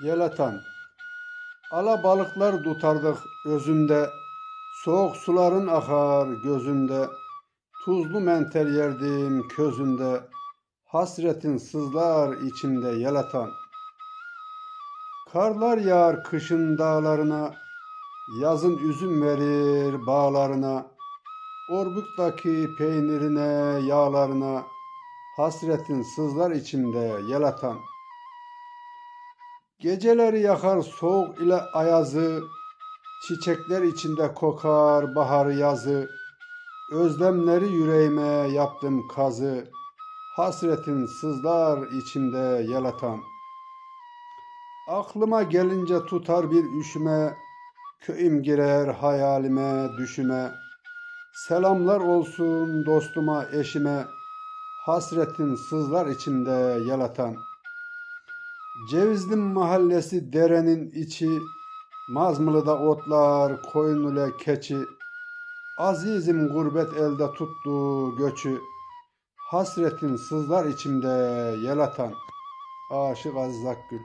Yelatan Ala balıklar tutardık özünde, Soğuk suların akar gözünde, Tuzlu menter yerdim közünde, Hasretin sızlar içimde yelatan. Karlar yağar kışın dağlarına, Yazın üzüm verir bağlarına, Orbuktaki peynirine, yağlarına, Hasretin sızlar içimde yelatan. Geceleri yakar soğuk ile ayazı, Çiçekler içinde kokar baharı yazı, Özlemleri yüreğime yaptım kazı, Hasretin sızlar içimde yelatan. Aklıma gelince tutar bir üşüme, Köyüm girer hayalime düşüme, Selamlar olsun dostuma eşime, Hasretin sızlar içimde yelatan. Cevizli mahallesi derenin içi, Mazmılı'da otlar, koyun ile keçi. Azizim gurbet elde tuttu göçü. Hasretin sızlar içimde yelatan. Aşık Aziz Akgül